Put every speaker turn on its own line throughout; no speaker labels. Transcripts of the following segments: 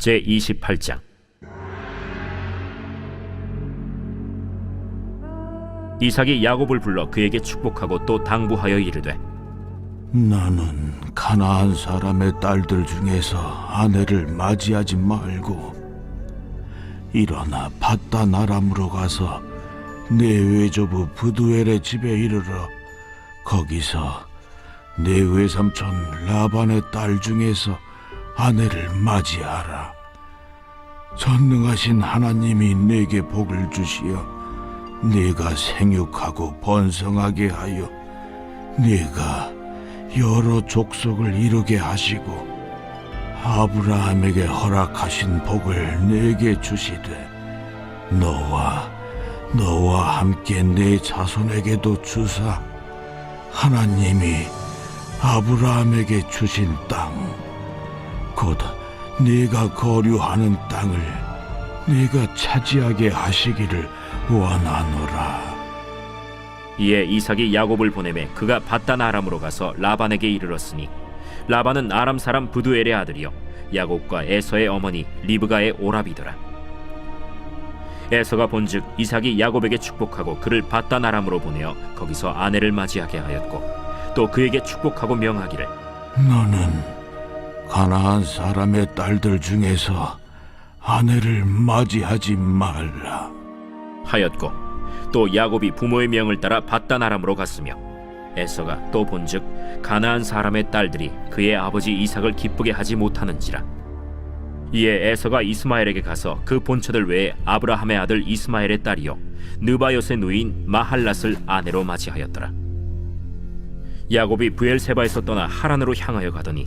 제 28장. 이삭이 야곱을 불러 그에게 축복하고 또 당부하여 이르되
나는 가나안 사람의 딸들 중에서 아내를 맞이하지 말고 일어나 바단 아람으로 가서 내 외조부 부두엘의 집에 이르러 거기서 내 외삼촌 라반의 딸 중에서 아내를 맞이하라. 전능하신 하나님이 내게 복을 주시어 네가 생육하고 번성하게 하여 네가 여러 족속을 이루게 하시고 아브라함에게 허락하신 복을 내게 주시되 너와 너와 함께 내 자손에게도 주사 하나님이 아브라함에게 주신 땅 곧 네가 거류하는 땅을 네가 차지하게 하시기를 원하노라.
이에 이삭이 야곱을 보내매 그가 바단 아람으로 가서 라반에게 이르렀으니 라반은 아람 사람 부두엘의 아들이요 야곱과 에서의 어머니 리브가의 오라비더라 에서가 본즉 이삭이 야곱에게 축복하고 그를 바단 아람으로 보내어 거기서 아내를 맞이하게 하였고 또 그에게 축복하고 명하기를
너는 가나안 사람의 딸들 중에서 아내를 맞이하지 말라.
하였고 또 야곱이 부모의 명을 따라 바단 아람으로 갔으며 에서가 또 본즉 가나안 사람의 딸들이 그의 아버지 이삭을 기쁘게 하지 못하는지라 이에 에서가 이스마엘에게 가서 그 본처들 외에 아브라함의 아들 이스마엘의 딸이요 느바요의 누인 마할랏을 아내로 맞이하였더라 야곱이 부엘세바에서 떠나 하란으로 향하여 가더니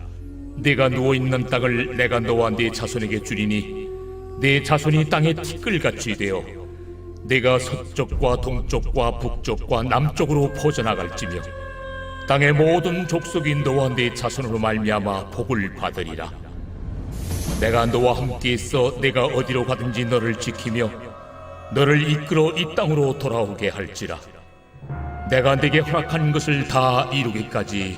네가 누워 있는 땅을 내가 너와 네 자손에게 주리니 네 자손이 땅에 티끌같이 되어 내가 서쪽과 동쪽과 북쪽과 남쪽으로 퍼져나갈지며 땅의 모든 족속이 너와 네 자손으로 말미암아 복을 받으리라. 내가 너와 함께 있어 내가 어디로 가든지 너를 지키며 너를 이끌어 이 땅으로 돌아오게 할지라. 내가 네게 허락한 것을 다 이루기까지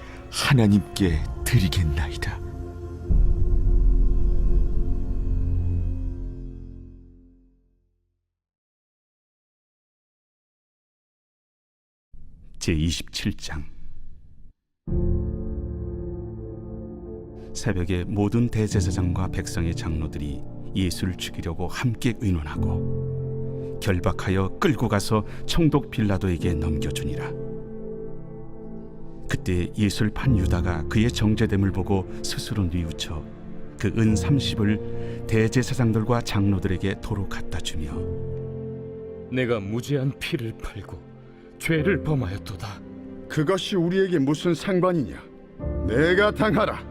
하나님께 드리겠나이다.
제27장 새벽에 모든 대제사장과 백성의 장로들이 예수를 죽이려고 함께 의논하고 결박하여 끌고 가서 총독 빌라도에게 넘겨주니라 그때 예수를 판 유다가 그의 정죄됨을 보고 스스로 뉘우쳐 그 은 30을 대제사장들과 장로들에게 도로 갖다 주며
내가 무죄한 피를 팔고 죄를 범하였도다
그것이 우리에게 무슨 상관이냐? 내가 당하라.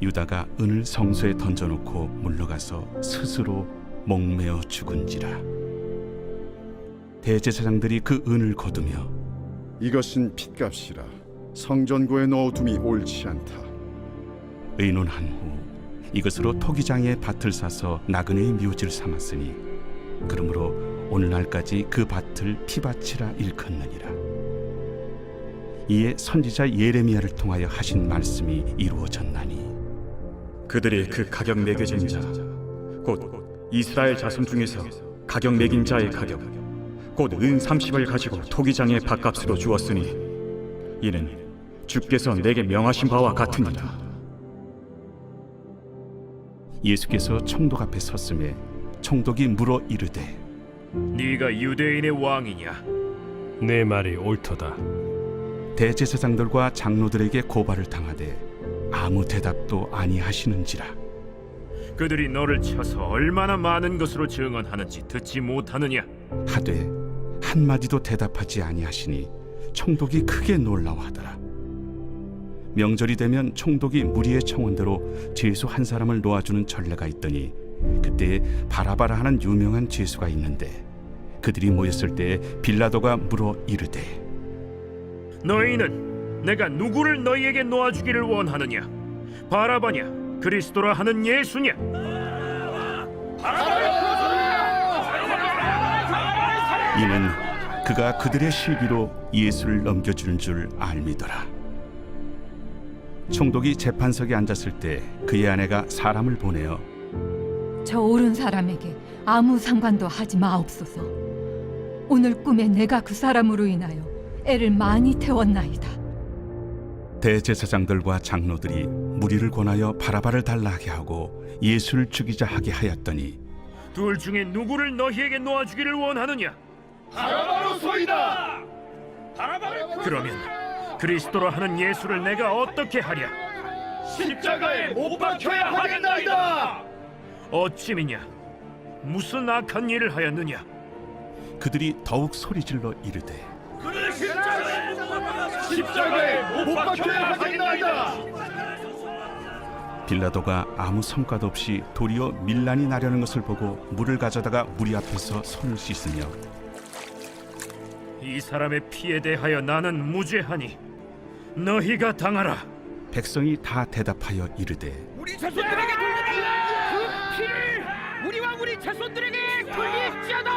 유다가 은을 성소에 던져놓고 물러가서 스스로 목매어 죽은지라 대제사장들이 그 은을 거두며
이것은 핏값이라 성전고에 넣어둠이 옳지 않다.
의논한 후 이것으로 토기장에 밭을 사서 나그네의 묘지를 삼았으니 그러므로 오늘날까지 그 밭을 피밭이라 일컫느니라. 이에 선지자 예레미야를 통하여 하신 말씀이 이루어졌나니
그들이 그 가격 매겨진 자, 곧 이스라엘 자손 중에서 가격 매긴 자의 가격, 곧 은 30을 가지고 토기장의 밥값으로 주었으니 이는 주께서 내게 명하신 바와 같으니라.
예수께서 총독 앞에 섰음에 총독이 물어 이르되
네가 유대인의 왕이냐?
내 말이 옳도다.
대제사장들과 장로들에게 고발을 당하되 아무 대답도 아니하시는지라
그들이 너를 쳐서 얼마나 많은 것으로 증언하는지 듣지 못하느냐?
하되 한 마디도 대답하지 아니하시니 총독이 크게 놀라워하더라 명절이 되면 총독이 무리의 청원대로 죄수 한 사람을 놓아주는 전례가 있더니 그때 바라바라 하는 유명한 죄수가 있는데 그들이 모였을 때 빌라도가 물어 이르되
너희는 내가 누구를 너희에게 놓아주기를 원하느냐? 바라바냐? 그리스도라 하는 예수냐?
이는 그가 그들의 실비로 예수를 넘겨주는 줄 알미더라. 총독이 재판석에 앉았을 때 그의 아내가 사람을 보내어
저 옳은 사람에게 아무 상관도 하지 마옵소서. 오늘 꿈에 내가 그 사람으로 인하여 애를 많이 태웠나이다.
대제사장들과 장로들이 무리를 권하여 바라바를 달라 하게 하고 예수를 죽이자 하게 하였더니
둘 중에 누구를 너희에게 놓아주기를 원하느냐? 바라바로 소이다. 바라바를 그러면 그리스도라 하는 예수를 내가 어떻게 하랴? 십자가에 못 박혀야 하겠나이다. 어찌미냐? 무슨 악한 일을 하였느냐?
그들이 더욱 소리질러 이르되
십자가에 못 박혀야 하겠나이다.
빌라도가 아무 성과도 없이 도리어 밀란이 나려는 것을 보고 물을 가져다가 무리 앞에서 손을 씻으며
이 사람의 피에 대하여 나는 무죄하니 너희가 당하라.
백성이 다 대답하여 이르되
우리 자손들에게 돌리라 그 피를 우리와 우리 자손들에게 돌릴지어다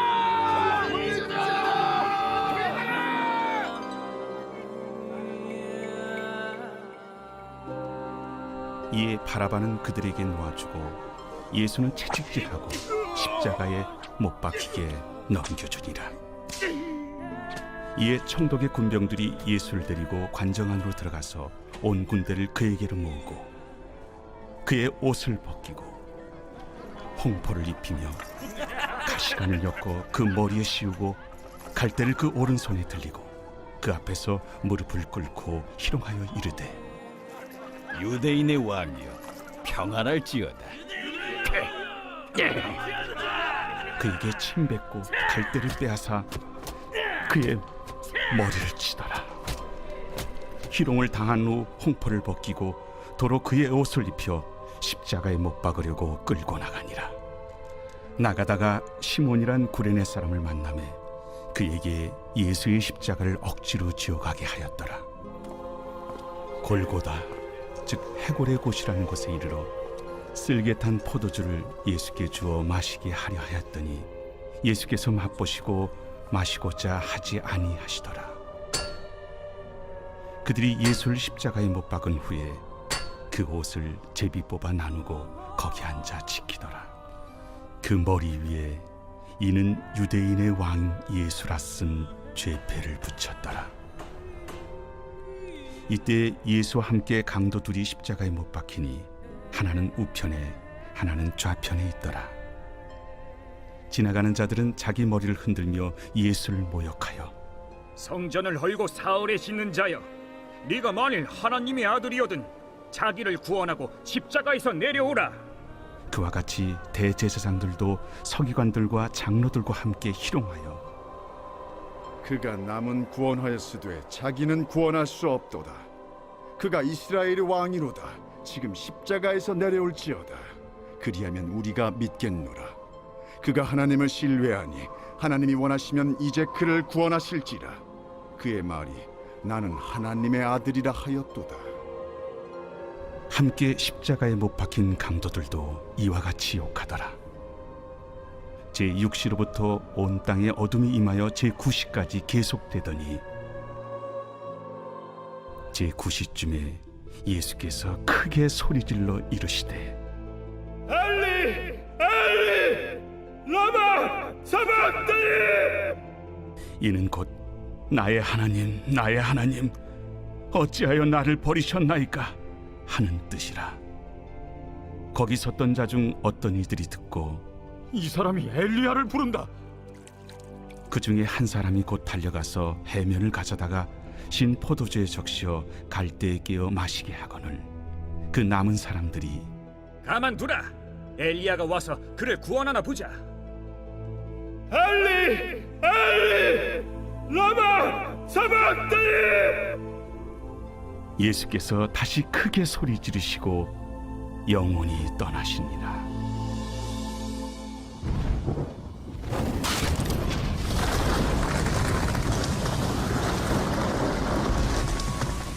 이에 바라바는 그들에게 놓아주고 예수는 채찍질하고 십자가에 못 박히게 넘겨주니라. 이에 총독의 군병들이 예수를 데리고 관정 안으로 들어가서 온 군대를 그에게로 모으고 그의 옷을 벗기고 홍포를 입히며 가시관을 엮어 그 머리에 씌우고 갈대를 그 오른손에 들리고 그 앞에서 무릎을 꿇고 희롱하여 이르되
유대인의 왕이여 평안할지어다.
그에게 침 뱉고 갈대를 빼앗아 그의 머리를 치더라. 희롱을 당한 후 홍포를 벗기고 도로 그의 옷을 입혀 십자가에 못 박으려고 끌고 나가니라. 나가다가 시몬이란 구레네 사람을 만남에 그에게 예수의 십자가를 억지로 지어가게 하였더라. 골고다 즉 해골의 곳이라는 곳에 이르러 쓸개 탄 포도주를 예수께 주어 마시게 하려 하였더니 예수께서 맛보시고 마시고자 하지 아니하시더라. 그들이 예수를 십자가에 못 박은 후에 그 옷을 제비 뽑아 나누고 거기 앉아 지키더라. 그 머리 위에 이는 유대인의 왕 예수라 쓴 죄패를 붙였더라. 이때 예수와 함께 강도 둘이 십자가에 못 박히니 하나는 우편에 하나는 좌편에 있더라. 지나가는 자들은 자기 머리를 흔들며 예수를 모욕하여
성전을 헐고 사흘에 씻는 자여, 네가 만일 하나님의 아들이거든 자기를 구원하고 십자가에서 내려오라.
그와 같이 대제사장들도 서기관들과 장로들과 함께 희롱하여
그가 남은 구원하였으되 자기는 구원할 수 없도다. 그가 이스라엘 의 왕이로다. 지금 십자가에서 내려올지어다. 그리하면 우리가 믿겠노라. 그가 하나님을 신뢰하니 하나님이 원하시면 이제 그를 구원하실지라. 그의 말이 나는 하나님의 아들이라 하였도다.
함께 십자가에 못 박힌 강도들도 이와 같이 욕하더라. 제 6시로부터 온 땅에 어둠이 임하여 제 9시까지 계속되더니 제 9시쯤에 예수께서 크게 소리질러 이르시되
라마 사박다니
이는 곧 나의 하나님 나의 하나님 어찌하여 나를 버리셨나이까 하는 뜻이라 거기 섰던 자 중 어떤 이들이 듣고
이 사람이 엘리야를 부른다
그 중에 한 사람이 곧 달려가서 해면을 가져다가 신 포도주에 적시어 갈대에 끼어 마시게 하거늘 그 남은 사람들이
가만두라. 엘리야가 와서 그를 구원하나 보자.
엘리 엘리 라마 사박다니
예수께서 다시 크게 소리 지르시고 영원히 떠나시니라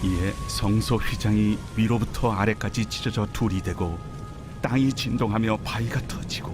이에 성소 휘장이 위로부터 아래까지 찢어져 둘이 되고 땅이 진동하며 바위가 터지고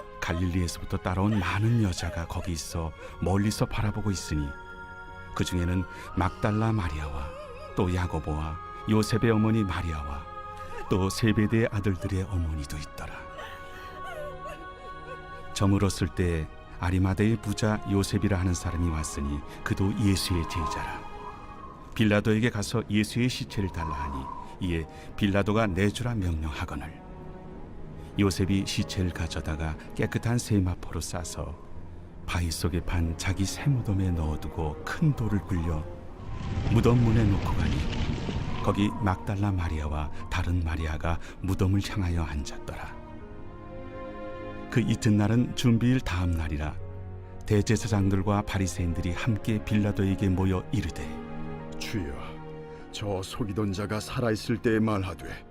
갈릴리에서부터 따라온 많은 여자가 거기 있어 멀리서 바라보고 있으니 그 중에는 막달라 마리아와 또 야고보와 요셉의 어머니 마리아와 또 세베대의 아들들의 어머니도 있더라. 저물었을 때 아리마대의 부자 요셉이라 하는 사람이 왔으니 그도 예수의 제자라. 빌라도에게 가서 예수의 시체를 달라 하니 이에 빌라도가 내주라 명령하거늘 요셉이 시체를 가져다가 깨끗한 세마포로 싸서 바위 속에 판 자기 새 무덤에 넣어두고 큰 돌을 굴려 무덤 문에 놓고 가니 거기 막달라 마리아와 다른 마리아가 무덤을 향하여 앉았더라. 그 이튿날은 준비일 다음 날이라 대제사장들과 바리새인들이 함께 빌라도에게 모여 이르되
주여, 저 속이던 자가 살아있을 때에 말하되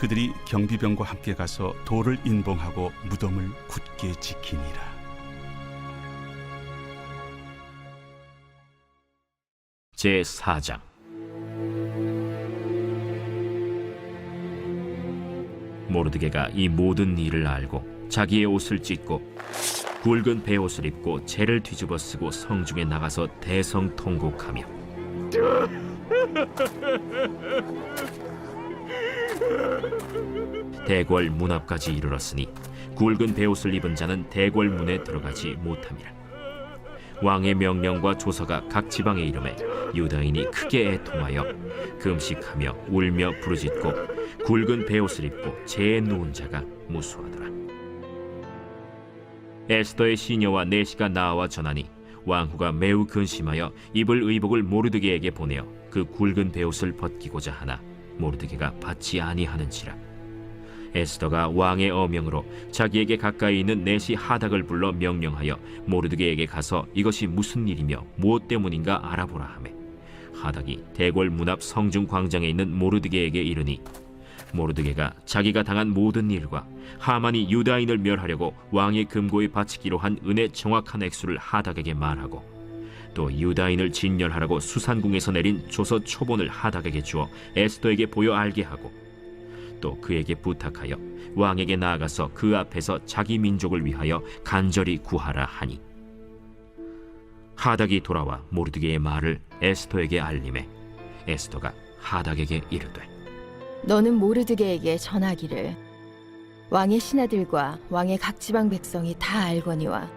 그들이 경비병과 함께 가서 돌을 인봉하고 무덤을 굳게 지키니라.
제 4장 모르드게가 이 모든 일을 알고 자기의 옷을 찢고 굵은 베옷을 입고 재를 뒤집어 쓰고 성중에 나가서 대성 통곡하며 대궐 문 앞까지 이르렀으니 굵은 베옷을 입은 자는 대궐 문에 들어가지 못함이라 왕의 명령과 조서가 각 지방에 이름에 유다인이 크게 애통하여 금식하며 울며 부르짖고 굵은 베옷을 입고 재에 누운 자가 무수하더라. 에스더의 시녀와 내시가 나와 전하니 왕후가 매우 근심하여 입을 의복을 모르드게에게 보내어 그 굵은 베옷을 벗기고자 하나 모르드게가 받지 아니하는지라. 에스더가 왕의 어명으로 자기에게 가까이 있는 내시 하닥을 불러 명령하여 모르드게에게 가서 이것이 무슨 일이며 무엇 때문인가 알아보라 하매 하닥이 대궐 문 앞 성중 광장에 있는 모르드게에게 이르니 모르드게가 자기가 당한 모든 일과 하만이 유다인을 멸하려고 왕의 금고에 바치기로 한 은의 정확한 액수를 하닥에게 말하고 또 유다인을 진멸하라고 수산궁에서 내린 조서 초본을 하닥에게 주어 에스더에게 보여 알게 하고 또 그에게 부탁하여 왕에게 나아가서 그 앞에서 자기 민족을 위하여 간절히 구하라 하니. 하닥이 돌아와 모르드게의 말을 에스더에게 알림해 에스더가 하닥에게 이르되
너는 모르드게에게 전하기를 왕의 신하들과 왕의 각 지방 백성이 다 알거니와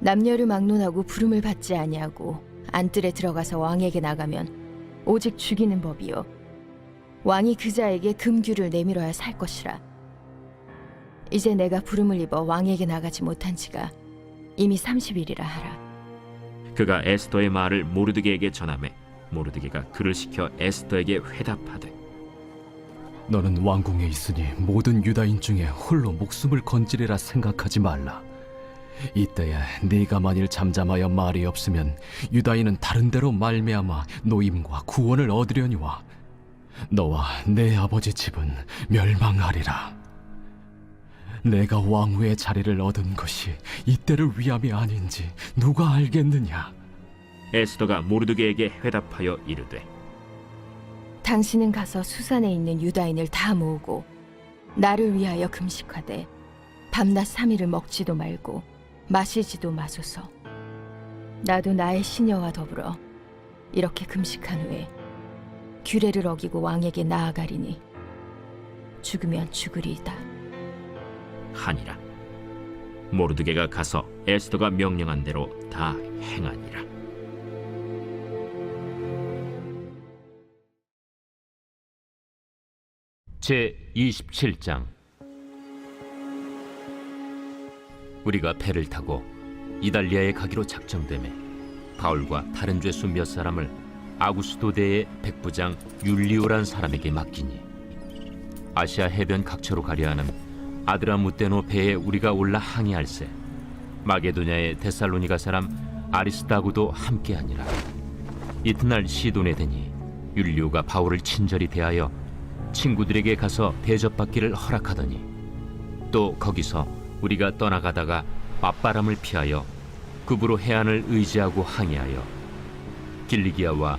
남녀를 막론하고 부름을 받지 아니하고 안뜰에 들어가서 왕에게 나가면 오직 죽이는 법이요 왕이 그자에게 금규를 내밀어야 살 것이라 이제 내가 부름을 입어 왕에게 나가지 못한 지가 이미 30일이라 하라
그가 에스더의 말을 모르드게에게 전하매 모르드게가 그를 시켜 에스더에게 회답하되
너는 왕궁에 있으니 모든 유다인 중에 홀로 목숨을 건지리라 생각하지 말라. 이때에 네가 만일 잠잠하여 말이 없으면 유다인은 다른 데로 말미암아 노임과 구원을 얻으려니와 너와 내 아버지 집은 멸망하리라. 내가 왕후의 자리를 얻은 것이 이때를 위함이 아닌지 누가 알겠느냐?
에스더가 모르드게에게 회답하여 이르되
당신은 가서 수산에 있는 유다인을 다 모으고 나를 위하여 금식하되 밤낮 삼일을 먹지도 말고 마시지도 마소서. 나도 나의 시녀와 더불어 이렇게 금식한 후에 규례를 어기고 왕에게 나아가리니 죽으면 죽으리이다.
하니라. 모르드게가 가서 에스더가 명령한 대로 다 행하니라. 제 27장. 우리가 배를 타고 이달리아에 가기로 작정되매 바울과 다른 죄수 몇 사람을 아구스도대의 백부장 율리오란 사람에게 맡기니 아시아 해변 각처로 가려 하는 아드라무테노 배에 우리가 올라 항해할세. 마게도냐의 데살로니가 사람 아리스다고도 함께하니라. 이튿날 시돈에 되니 율리오가 바울을 친절히 대하여 친구들에게 가서 대접받기를 허락하더니 또 거기서 우리가 떠나가다가 맞바람을 피하여 급으로 해안을 의지하고 항해하여 길리기아와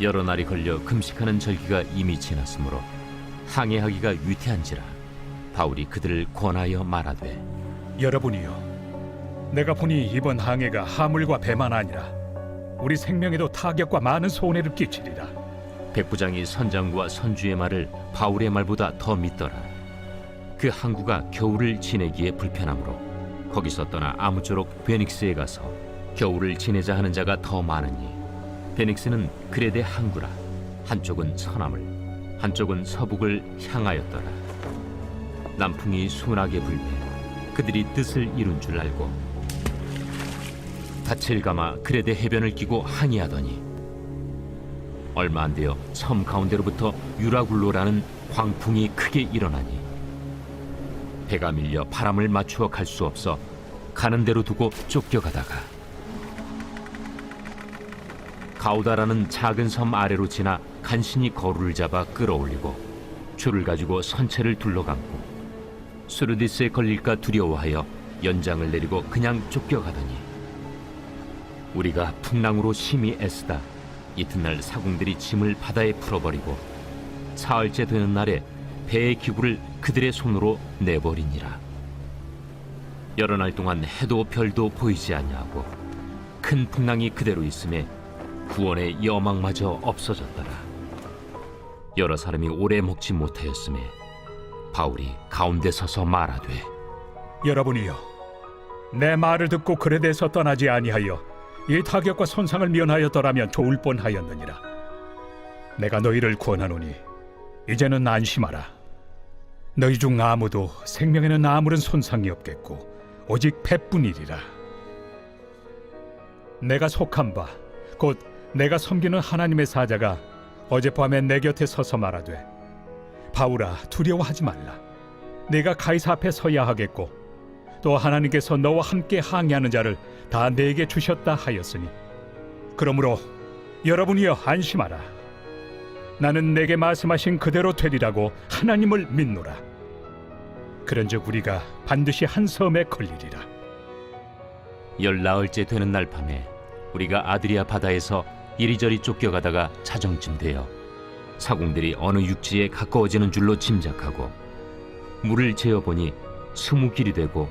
여러 날이 걸려 금식하는 절기가 이미 지났으므로 항해하기가 위태한지라 바울이 그들을 권하여 말하되
여러분이요 내가 보니 이번 항해가 하물과 배만 아니라 우리 생명에도 타격과 많은 손해를 끼치리라
백부장이 선장과 선주의 말을 바울의 말보다 더 믿더라. 그 항구가 겨울을 지내기에 불편하므로 거기서 떠나 아무쪼록 베닉스에 가서 겨울을 지내자 하는 자가 더 많으니 베닉스는 그레데 항구라 한쪽은 서남을 한쪽은 서북을 향하였더라. 남풍이 순하게 불매 그들이 뜻을 이룬 줄 알고 닻을 감아 그레데 해변을 끼고 항해하더니 얼마 안 되어 섬 가운데로부터 유라굴로라는 광풍이 크게 일어나니 배가 밀려 바람을 맞추어 갈 수 없어 가는 대로 두고 쫓겨가다가 가우다라는 작은 섬 아래로 지나 간신히 거루를 잡아 끌어올리고 줄을 가지고 선체를 둘러감고 수르디스에 걸릴까 두려워하여 연장을 내리고 그냥 쫓겨가더니 우리가 풍랑으로 심히 애쓰다 이튿날 사공들이 짐을 바다에 풀어버리고 사흘째 되는 날에 배의 기구를 그들의 손으로 내버리니라. 여러 날 동안 해도 별도 보이지 아니하고 큰 풍랑이 그대로 있음에 구원의 여망마저 없어졌더라. 여러 사람이 오래 먹지 못하였음에 바울이 가운데 서서 말하되
여러분이요 내 말을 듣고 그레데에서 떠나지 아니하여 이 타격과 손상을 면하였더라면 좋을 뻔하였느니라. 내가 너희를 구원하노니 이제는 안심하라. 너희 중 아무도 생명에는 아무런 손상이 없겠고 오직 배뿐이리라. 내가 속한 바 곧 내가 섬기는 하나님의 사자가 어젯밤에 내 곁에 서서 말하되 바울아 두려워하지 말라. 내가 가이사 앞에 서야 하겠고 또 하나님께서 너와 함께 항해하는 자를 다 내게 주셨다 하였으니 그러므로 여러분이여 안심하라. 나는 내게 말씀하신 그대로 되리라고 하나님을 믿노라. 그런즉 우리가 반드시 한 섬에 걸리리라.
열나흘째 되는 날 밤에 우리가 아드리아 바다에서 이리저리 쫓겨가다가 자정쯤 되어 사공들이 어느 육지에 가까워지는 줄로 짐작하고 물을 재어 보니 스무 길이 되고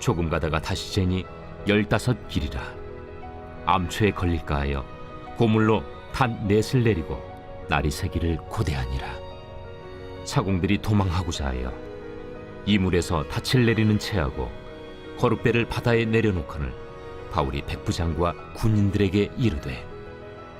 조금 가다가 다시 재니 열다섯 길이라. 암초에 걸릴까 하여 고물로 단 넷을 내리고 날이 새기를 고대하니라. 사공들이 도망하고자 하여 이물에서 닻을 내리는 채하고 거룩배를 바다에 내려놓거늘 바울이 백부장과 군인들에게 이르되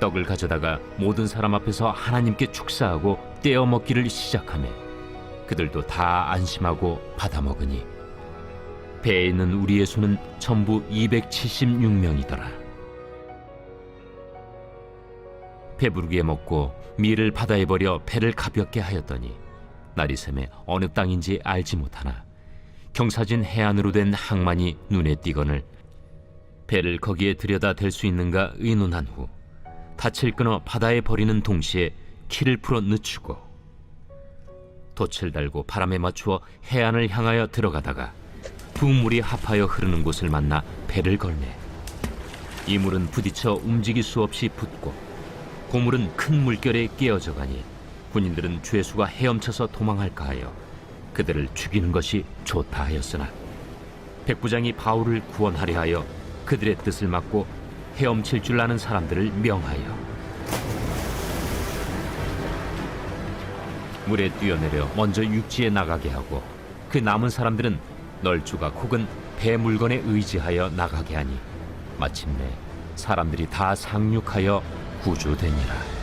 떡을 가져다가 모든 사람 앞에서 하나님께 축사하고 떼어 먹기를 시작하매 그들도 다 안심하고 받아 먹으니 배에 있는 우리의 수는 전부 276명이더라. 배부르게 먹고 밀을 바다에 버려 배를 가볍게 하였더니 날이 새매 어느 땅인지 알지 못하나 경사진 해안으로 된 항만이 눈에 띄거늘 배를 거기에 들여다 댈 수 있는가 의논한 후 닻을 끊어 바다에 버리는 동시에 키를 풀어 늦추고 돛을 달고 바람에 맞추어 해안을 향하여 들어가다가 두 물이 합하여 흐르는 곳을 만나 배를 걸매 이 물은 부딪혀 움직일 수 없이 붙고 고물은 큰 물결에 깨어져 가니 군인들은 죄수가 헤엄쳐서 도망할까 하여 그들을 죽이는 것이 좋다 하였으나 백부장이 바울을 구원하려 하여 그들의 뜻을 막고 헤엄칠 줄 아는 사람들을 명하여 물에 뛰어내려 먼저 육지에 나가게 하고 그 남은 사람들은 널조각 혹은 배 물건에 의지하여 나가게 하니 마침내 사람들이 다 상륙하여 구조되니라.